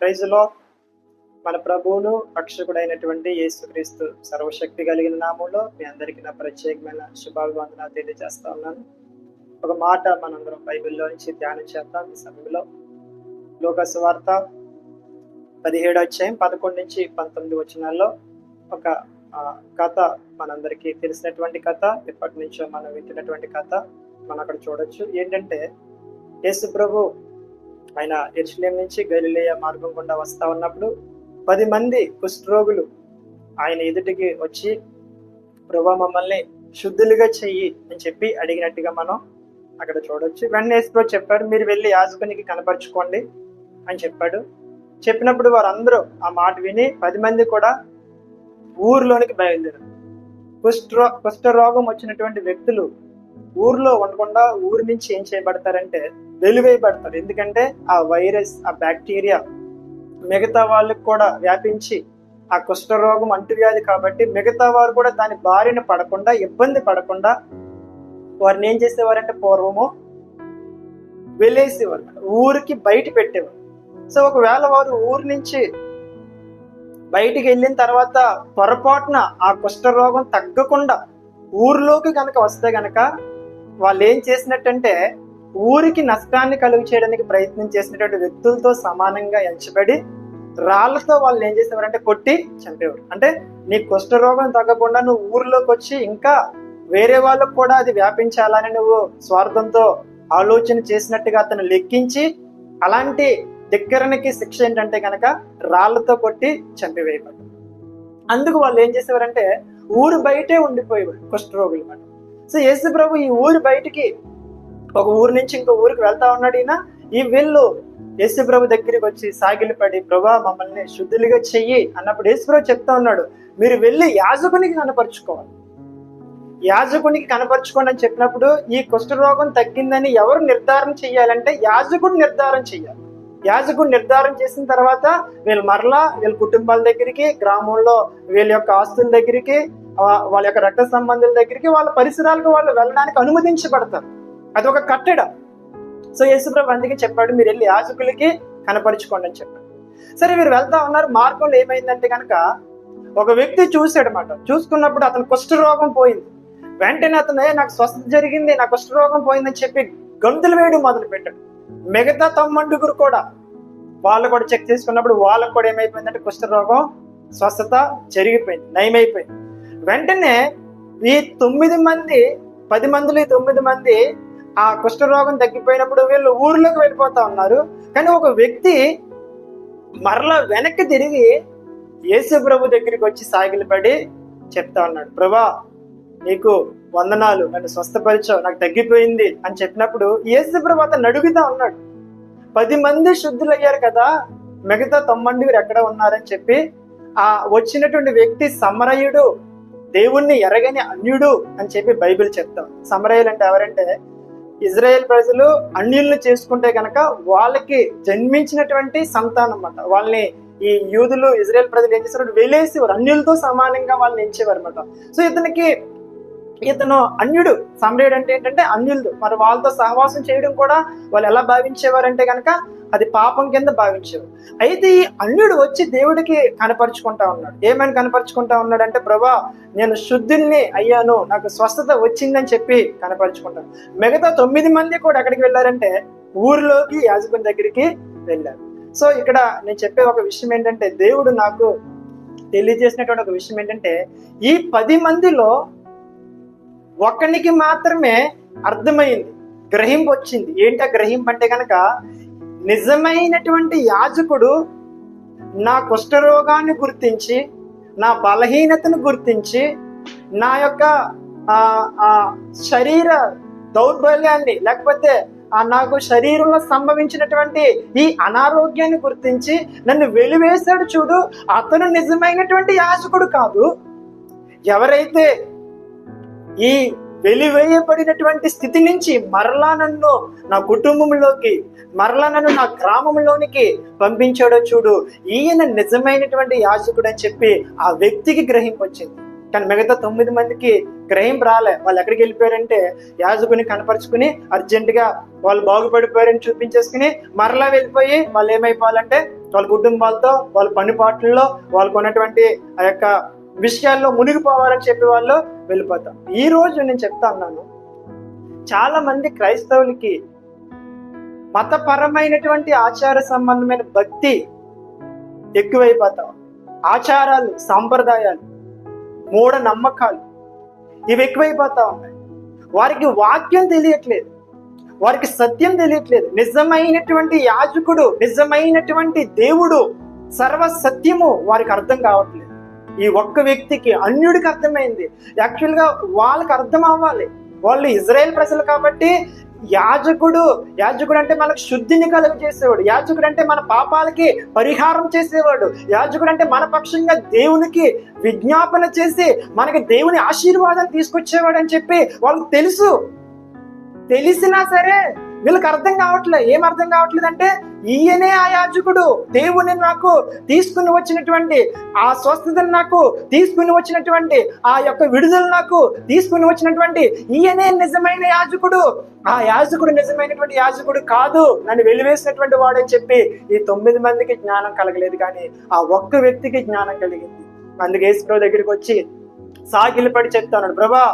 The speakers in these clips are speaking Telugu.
ప్రైజ్లో మన ప్రభువును రక్షకుడైనటువంటి యేసుక్రీస్తు సర్వశక్తి కలిగిన నామంలో మీ అందరికీ నా ప్రత్యేకమైన శుభాభివందనాలు తెలియజేస్తా ఉన్నాను. ఒక మాట మనందరం బైబిల్లో నుంచి ధ్యానం చేద్దాం ఈ సమయంలో. లోకసువార్త పదిహేడు అధ్యాయం పదకొండు నుంచి పంతొమ్మిది వచనాల్లో ఒక కథ మనందరికీ తెలిసినటువంటి కథ ఎప్పటి నుంచో మనం వింటున్నటువంటి కథ మనం అక్కడ చూడొచ్చు. ఏంటంటే యేసు ప్రభు ఆయన ఎర్షలేం నుంచి గలిలేయ మార్గం గుండా వస్తా ఉన్నప్పుడు పది మంది కుష్ఠరోగులు ఆయన ఎదుటికి వచ్చి ప్రభా మమ్మల్ని శుద్ధులుగా చెయ్యి అని చెప్పి అడిగినట్టుగా మనం అక్కడ చూడొచ్చు. వెంటనే యేసు చెప్పాడు మీరు వెళ్ళి యాజకునికి కనపరుచుకోండి అని చెప్పాడు. చెప్పినప్పుడు వారందరూ ఆ మాట విని పది మంది కూడా ఊర్లోనికి బయలుదేరారు. కుష్ఠ కుష్ఠరోగం వచ్చినటువంటి వ్యక్తులు ఊర్లో ఉండకుండా ఊరి నుంచి ఏం చేయబడతారంటే వెలివేయబడతారు. ఎందుకంటే ఆ వైరస్ ఆ బ్యాక్టీరియా మిగతా వాళ్ళకి కూడా వ్యాపించి ఆ కుష్ఠరోగం అంటువ్యాధి కాబట్టి మిగతా వారు కూడా దాని బారిన పడకుండా ఇబ్బంది పడకుండా వారిని ఏం చేసేవారంటే పూర్వము వెళ్ళేసేవారు ఊరికి బయట పెట్టేవారు. సో ఒకవేళ వారు ఊరి నుంచి బయటికి వెళ్ళిన తర్వాత పొరపాటున ఆ కుష్ఠరోగం తగ్గకుండా ఊర్లోకి కనుక వస్తే గనక వాళ్ళు ఏం చేసినట్టంటే ఊరికి నష్టాన్ని కలుగు చేయడానికి ప్రయత్నం చేసినటువంటి వ్యక్తులతో సమానంగా ఎంచబడి రాళ్ళతో వాళ్ళు ఏం చేసేవారంటే కొట్టి చంపేవారు. అంటే నీ కుష్ఠరోగం తగ్గకుండా నువ్వు ఊర్లోకి వచ్చి ఇంకా వేరే వాళ్ళకు కూడా అది వ్యాపించాలని నువ్వు స్వార్థంతో ఆలోచన చేసినట్టుగా అతను లెక్కించి అలాంటి దిగ్గరనికి శిక్ష ఏంటంటే కనుక రాళ్ళతో కొట్టి చంపివేయబడ్డారు అందుకు వాళ్ళు ఏం చేసేవారంటే ఊరు బయటే ఉండిపోయేవారు కుష్ఠరోగులు అన్నమాట సో యేసు ప్రభు ఈ ఊరు బయటికి ఒక ఊరు నుంచి ఇంకో ఊరికి వెళ్తా ఉన్నాడు ఈయన. ఈ వీళ్ళు యేసు ప్రభు దగ్గరికి వచ్చి సాగిలిపడి ప్రభా మమ్మల్ని శుద్ధులుగా చెయ్యి అన్నప్పుడు యేసు ప్రభు చెప్తా ఉన్నాడు మీరు వెళ్ళి యాజకునికి కనపరుచుకోవాలి. యాజకునికి కనపరుచుకోండి అని చెప్పినప్పుడు ఈ కుష్ఠరోగం తగ్గిందని ఎవరు నిర్ధారణ చెయ్యాలంటే యాజకుడు నిర్ధారణ చెయ్యాలి. యాజకుడు నిర్ధారణ చేసిన తర్వాత వీళ్ళు మరలా వీళ్ళ కుటుంబాల దగ్గరికి గ్రామంలో వీళ్ళ యొక్క ఆస్తుల దగ్గరికి వాళ్ళ యొక్క రక్త సంబంధుల దగ్గరికి వాళ్ళ పరిసరాలకు వాళ్ళు వెళ్ళడానికి అనుమతించబడతారు. అది ఒక కట్టడ. సో యేసుప్రభు అందుకే చెప్పాడు మీరు వెళ్ళి యాజకులకి కనపరుచుకోండి అని చెప్పాడు. సరే మీరు వెళ్తా ఉన్నారు. మార్గంలో ఏమైందంటే కనుక ఒక వ్యక్తి చూశాడనమాట చూసుకున్నప్పుడు అతను కుష్ఠరోగం పోయింది. వెంటనే అతను నాకు స్వస్థత జరిగింది నాకు కుష్ఠరోగం పోయిందని చెప్పి గంతులు వేయడం మొదలు పెట్టాడు మిగతా తమ్మండుగురు కూడా వాళ్ళు కూడా చెక్ చేసుకున్నప్పుడు వాళ్ళకు కూడా ఏమైపోయిందంటే కుష్ఠరోగం స్వస్థత జరిగిపోయింది నయమైపోయింది. వెంటనే ఈ తొమ్మిది మంది పది మందిలో ఈ తొమ్మిది మంది ఆ కుష్ఠరోగం తగ్గిపోయినప్పుడు వీళ్ళు ఊర్లోకి వెళ్ళిపోతా ఉన్నారు. కానీ ఒక వ్యక్తి మరలా వెనక్కి తిరిగి యేసు ప్రభు దగ్గరికి వచ్చి సాగిలపడి చెప్తా ఉన్నాడు ప్రభా నీకు వందనాలు నన్ను స్వస్థపరిచావు నాకు తగ్గిపోయింది అని చెప్పినప్పుడు ఏసుప్రభు అతను అడుగుతా ఉన్నాడు. పది మంది శుద్ధులయ్యారు కదా మిగతా తొమ్మండుగురు ఎక్కడ ఉన్నారని చెప్పి ఆ వచ్చినటువంటి వ్యక్తి సమరయుడు దేవుణ్ణి ఎరగని అన్యుడు అని చెప్పి బైబిల్ చెప్తాం సమరయులు అంటే ఎవరంటే ఇజ్రాయెల్ ప్రజలు అన్యుల్ని చేసుకుంటే కనుక వాళ్ళకి జన్మించినటువంటి సంతానం అన్నమాట. వాళ్ళని ఈ యూదులు ఇజ్రాయెల్ ప్రజలు ఏం చేస్తారు వెళ్ళేసేవారు అన్యులతో సమానంగా వాళ్ళని ఎంచేవారు అనమాట సో ఇతనికి ఇతను అన్యుడు. సమరేయుడు అంటే ఏంటంటే అన్యులు మరి వాళ్ళతో సహవాసం చేయడం కూడా వాళ్ళు ఎలా భావించేవారంటే కనుక అది పాపం కింద భావించేవారు. అయితే ఈ అన్యుడు వచ్చి దేవుడికి కనపరుచుకుంటా ఉన్నాడు. ఏమని కనపరుచుకుంటా ఉన్నాడు అంటే ప్రభా నేను శుద్ధుల్ని అయ్యాను. నాకు స్వస్థత వచ్చిందని చెప్పి కనపరుచుకుంటాను మిగతా తొమ్మిది మంది కూడా ఎక్కడికి వెళ్ళారంటే ఊరిలోకి యాజకుని దగ్గరికి వెళ్ళారు. సో ఇక్కడ నేను చెప్పే ఒక విషయం ఏంటంటే దేవుడు నాకు తెలియజేసినటువంటి ఒక విషయం ఏంటంటే ఈ పది మందిలో ఒకనికి మాత్రమే అర్థమైంది. గ్రహింపు వచ్చింది ఏంటి ఆ గ్రహింపు అంటే కనుక నిజమైనటువంటి యాజకుడు నా కుష్ఠరోగాన్ని గుర్తించి నా బలహీనతను గుర్తించి నా యొక్క శరీర దౌర్బల్యాన్ని లేకపోతే నాకు శరీరంలో సంభవించినటువంటి ఈ అనారోగ్యాన్ని గుర్తించి నన్ను వెలివేశాడు చూడు. అతను నిజమైనటువంటి యాజకుడు కాదు. ఎవరైతే ఈ వెలివేయబడినటువంటి స్థితి నుంచి మరలా నన్ను నా కుటుంబంలోకి మరలా నన్ను నా గ్రామంలోనికి పంపించాడో చూడు. ఈయన నిజమైనటువంటి యాజకుడు అని చెప్పి ఆ వ్యక్తికి గ్రహింపు వచ్చింది. కానీ మిగతా తొమ్మిది మందికి గ్రహింపు రాలే. వాళ్ళు ఎక్కడికి వెళ్ళిపోయారంటే యాజకుని కనపరుచుకుని అర్జెంటుగా వాళ్ళు బాగుపడిపోయారని చూపించేసుకుని మరలా వెళ్ళిపోయి వాళ్ళు ఏమైపోవాలంటే వాళ్ళ కుటుంబాలతో వాళ్ళ పనిపాట్లలో వాళ్ళకు ఉన్నటువంటి ఆ యొక్క విషయాల్లో మునిగిపోవాలని చెప్పి వాళ్ళు వెళ్ళిపోతాం. ఈ రోజు నేను చెప్తా ఉన్నాను చాలా మంది క్రైస్తవులకి మతపరమైనటువంటి ఆచార సంబంధమైన భక్తి ఎక్కువైపోతాం. ఆచారాలు సాంప్రదాయాలు మూఢ నమ్మకాలు ఇవి ఎక్కువైపోతా ఉన్నాయి. వారికి వాక్యం తెలియట్లేదు. వారికి సత్యం తెలియట్లేదు. నిజమైనటువంటి యాజకుడు నిజమైనటువంటి దేవుడు సర్వ సత్యము వారికి అర్థం కావట్లేదు. ఈ ఒక్క వ్యక్తికి అన్యుడికి అర్థమైంది. యాక్చువల్గా వాళ్ళకి అర్థం అవ్వాలి. వాళ్ళు ఇజ్రాయెల్ ప్రజలు కాబట్టి యాజకుడు యాజకుడు అంటే మనకు శుద్ధిని కలుగు చేసేవాడు. యాజకుడు అంటే మన పాపాలకి పరిహారం చేసేవాడు. యాజకుడు అంటే మన పక్షంగా దేవునికి విజ్ఞాపన చేసి మనకి దేవుని ఆశీర్వాదం తీసుకొచ్చేవాడు అని చెప్పి వాళ్ళకి తెలుసు. తెలిసినా సరే వీళ్ళకి అర్థం కావట్లేదు ఏం అర్థం కావట్లేదు అంటే ఈయనే ఆ యాజకుడు దేవుని నాకు తీసుకుని వచ్చినటువంటి ఆ స్వస్థతను నాకు తీసుకుని వచ్చినటువంటి ఆ యొక్క విడుదల నాకు తీసుకుని వచ్చినటువంటి ఈయనే నిజమైన యాజకుడు. ఆ యాజకుడు నిజమైనటువంటి యాజకుడు కాదు. నన్ను వెలివేసినటువంటి వాడని చెప్పి ఈ తొమ్మిది మందికి జ్ఞానం కలగలేదు కానీ ఆ ఒక్క వ్యక్తికి జ్ఞానం కలిగింది. అందుకే యేసుప్రభు దగ్గరికి వచ్చి సాగిలి పడి చెప్తాను. ప్రభా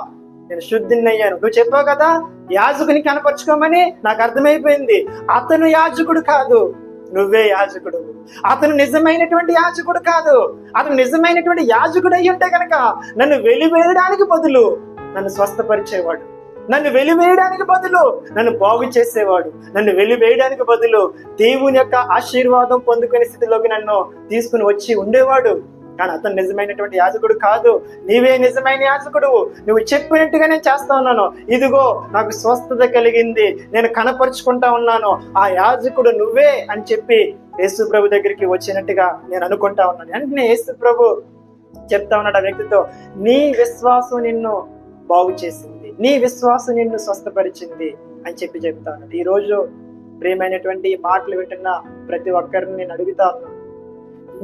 నేను శుద్ధిని అయ్యాను నువ్వు చెప్పావు కదా యాజకుని కనపరుచుకోమని నాకు అర్థమైపోయింది. అతను యాజకుడు కాదు. నువ్వే యాజకుడు. అతను నిజమైనటువంటి యాజకుడు కాదు. అతను నిజమైనటువంటి యాజకుడు అయి ఉంటే కనుక నన్ను వెలివేయడానికి బదులు నన్ను స్వస్థపరిచేవాడు. నన్ను వెలివేయడానికి బదులు నన్ను బాగు చేసేవాడు. నన్ను వెలివేయడానికి బదులు దేవుని యొక్క ఆశీర్వాదం పొందుకునే స్థితిలోకి నన్ను తీసుకుని వచ్చి ఉండేవాడు. కానీ అతను నిజమైనటువంటి యాజకుడు కాదు. నీవే నిజమైన యాజకుడు. నువ్వు చెప్పినట్టుగా నేను చేస్తా ఉన్నాను. ఇదిగో నాకు స్వస్థత కలిగింది. నేను కనపరుచుకుంటా ఉన్నాను. ఆ యాజకుడు నువ్వే అని చెప్పి యేసు ప్రభు దగ్గరికి వచ్చినట్టుగా నేను అనుకుంటా ఉన్నాను. వెంటనే యేసు ప్రభు చెప్తా ఉన్నాడు ఆ వ్యక్తితో నీ విశ్వాసం నిన్ను బాగు చేసింది. నీ విశ్వాసం నిన్ను స్వస్థపరిచింది అని చెప్పి చెప్తా ఉన్నాడు. ఈ రోజు ప్రియమైనటువంటి మాటలు వింటున్న ప్రతి ఒక్కరిని నేను అడుగుతా ఉన్నాను.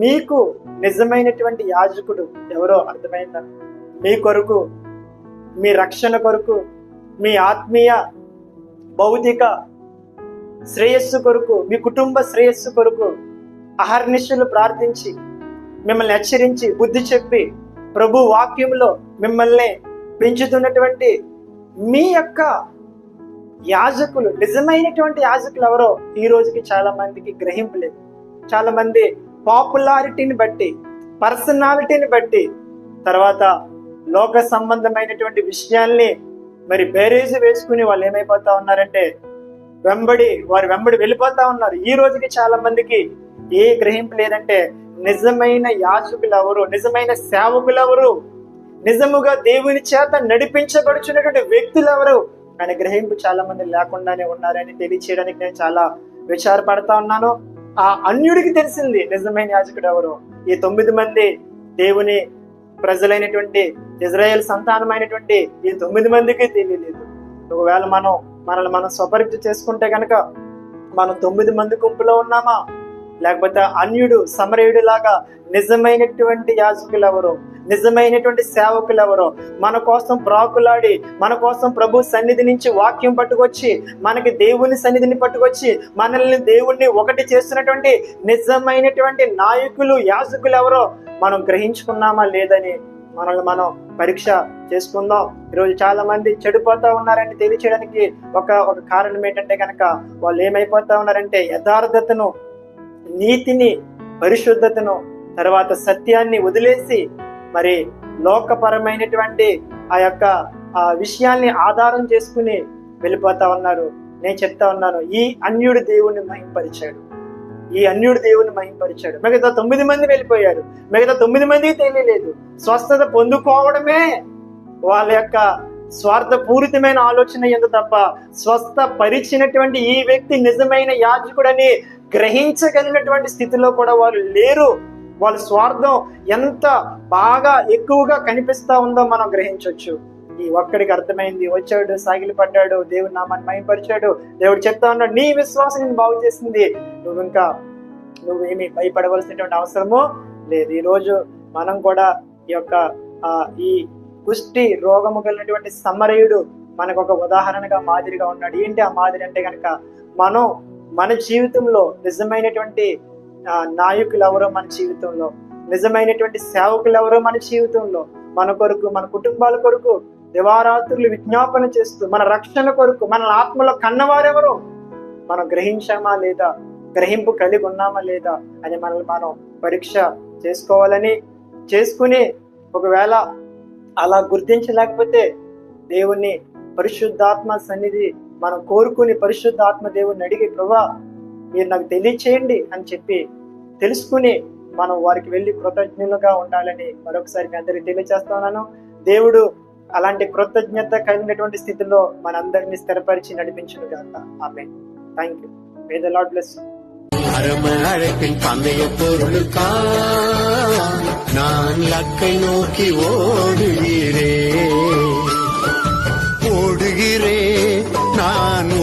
మీకు నిజమైనటువంటి యాజకుడు ఎవరో అర్థమైందా? మీ కొరకు మీ రక్షణ కొరకు మీ ఆత్మీయ భౌతిక శ్రేయస్సు కొరకు మీ కుటుంబ శ్రేయస్సు కొరకు అహర్నిశలు ప్రార్థించి మిమ్మల్ని హెచ్చరించి బుద్ధి చెప్పి ప్రభు వాక్యంలో మిమ్మల్ని పెంచుతున్నటువంటి మీ యొక్క యాజకులు నిజమైనటువంటి యాజకులు ఎవరో ఈ రోజుకి చాలా మందికి గ్రహింపు లేదు. చాలా మంది పాపులారిటీని బట్టి పర్సనాలిటీని బట్టి తర్వాత లోక సంబంధమైనటువంటి విషయాల్ని మరి బేరేజ్ వేసుకుని వాళ్ళు ఏమైపోతా ఉన్నారంటే వెంబడి వారు వెంబడి వెళ్ళిపోతా ఉన్నారు. ఈ రోజుకి చాలా మందికి ఏ గ్రహింపు లేదంటే నిజమైన యాజకులు ఎవరు నిజమైన సేవకులు ఎవరు నిజముగా దేవుని చేత నడిపించబడుచున్నటువంటి వ్యక్తులు ఎవరు అనే గ్రహింపు చాలా మంది లేకుండానే ఉన్నారని తెలియచేయడానికి నేను చాలా విచారపడతా ఉన్నాను. ఆ అన్యుడికి తెలిసింది నిజమైన యాజకుడు ఎవరు? ఈ తొమ్మిది మంది దేవుని ప్రజలైనటువంటి ఇజ్రాయేల్ సంతానమైనటువంటి ఈ తొమ్మిది మందికి తెలియలేదు. ఒకవేళ మనం మనల్ని మనం స్వపరీక్ష చేసుకుంటే కనుక మనం తొమ్మిది మంది గుంపులో ఉన్నామా? లేకపోతే అన్యుడు సమరయుడు లాగా నిజమైనటువంటి యాజకులు ఎవరు? నిజమైనటువంటి సేవకులు ఎవరో మన కోసం ప్రాకులాడి మన కోసం ప్రభు సన్నిధి నుంచి వాక్యం పట్టుకొచ్చి మనకి దేవుని సన్నిధిని పట్టుకొచ్చి మనల్ని దేవుణ్ణి ఒకటి చేస్తున్నటువంటి నిజమైనటువంటి నాయకులు యాజకులు ఎవరో మనం గ్రహించుకున్నామా లేదని మనల్ని మనం పరీక్ష చేసుకుందాం. ఈరోజు చాలా మంది చెడిపోతా ఉన్నారని తెలియచేయడానికి ఒక ఒక కారణం ఏంటంటే కనుక వాళ్ళు ఏమైపోతా ఉన్నారంటే యథార్థతను నీతిని పరిశుద్ధతను తర్వాత సత్యాన్ని వదిలేసి మరి లోకపరమైనటువంటి ఆ యొక్క ఆ విషయాల్ని ఆధారం చేసుకుని వెళ్ళిపోతా ఉన్నారు. నేను చెప్తా ఉన్నాను ఈ అన్యుడు దేవుణ్ణి మహింపరిచాడు. ఈ అన్యుడు దేవుని మహింపరిచాడు. మిగతా తొమ్మిది మంది వెళ్ళిపోయారు. మిగతా తొమ్మిది మంది తెలియలేదు. స్వస్థత పొందుకోవడమే వాళ్ళ యొక్క స్వార్థపూరితమైన ఆలోచన ఎందు తప్ప స్వస్థ పరిచినటువంటి ఈ వ్యక్తి నిజమైన యాజకుడని గ్రహించగలిగినటువంటి స్థితిలో కూడా వాళ్ళు లేరు. వాళ్ళ స్వార్థం ఎంత బాగా ఎక్కువగా కనిపిస్తూ ఉందో మనం గ్రహించవచ్చు ఈ ఒక్కడికి అర్థమైంది. వచ్చాడు సాగిలి పడ్డాడు దేవుడు నామాన్ని భయపరిచాడు దేవుడు చెప్తా ఉన్నాడు నీ విశ్వాసం నేను బాగు చేసింది. నువ్వు ఇంకా నువ్వేమి భయపడవలసినటువంటి అవసరము లేదు. ఈరోజు మనం కూడా ఈ యొక్క ఈ కుష్టి రోగము కలిగినటువంటి సమరయుడు మనకు ఒక ఉదాహరణగా మాదిరిగా ఉన్నాడు. ఏంటి ఆ మాదిరి అంటే కనుక మనం మన జీవితంలో నిజమైనటువంటి నాయకులు ఎవరో మన జీవితంలో నిజమైనటువంటి సేవకులు ఎవరో మన జీవితంలో మన కొరకు మన కుటుంబాల కొరకు దివారాత్రులు విజ్ఞాపన చేస్తూ మన రక్షణ కొరకు మన ఆత్మలో కన్నవారెవరో మనం గ్రహించామా లేదా గ్రహింపు కలిగి ఉన్నామా లేదా అని మనల్ని మనం పరీక్ష చేసుకోవాలని చేసుకుని ఒకవేళ అలా గుర్తించలేకపోతే దేవుణ్ణి పరిశుద్ధాత్మ సన్నిధి మనం కోరుకుని పరిశుద్ధాత్మ దేవుణ్ణి అడిగి ప్రభా మీరు నాకు తెలియచేయండి అని చెప్పి తెలుసుకుని మనం వారికి వెళ్ళి కృతజ్ఞులుగా ఉండాలని మరొకసారి మీ అందరికి తెలియజేస్తున్నాను దేవుడు అలాంటి కృతజ్ఞత కలిగినటువంటి స్థితిలో మనందరినీ స్థిరపరిచి నడిపించును గాక ఆమె thank you may the lord bless அரம அழைப்பின் பந்தய பொருளுக்கா நான் லக்கை நோக்கி ஓடுகிறேன் ஓடுகிறேன்